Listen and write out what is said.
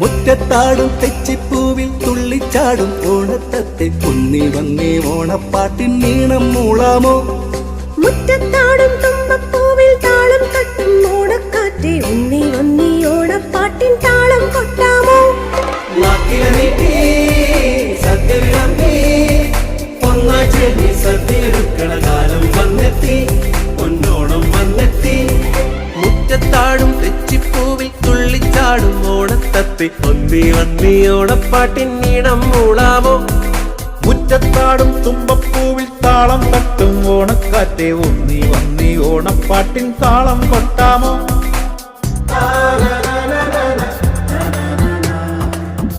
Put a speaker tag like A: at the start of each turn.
A: മുറ്റത്താടും തെച്ചിപ്പൂവിൽ തുള്ളിച്ചാടും ഓണത്തത്തെ കുന്നി വന്നേ ഓണപ്പാട്ടിൻ നീണം മൂളാമോ?
B: മുറ്റത്താടും
A: സദ്യയെടുക്കണ കാലം വന്നെത്തി ഒന്നോണം വന്നെത്തി.
C: മുറ്റത്താടും തെച്ചിപ്പൂവിൽ തുള്ളിച്ചാടും ഓണത്തത്തി. ഒന്നി വന്നി ഓണപ്പാട്ടിൻ നീണം മൂളാമോ
D: മുറ്റത്താടും തുമ്പപ്പൂവിൽ താളം തട്ടും ഓണക്കാറ്റെ. ഒന്നി വന്നി ഓണപ്പാട്ടിൻ താളം കൊട്ടാമോ?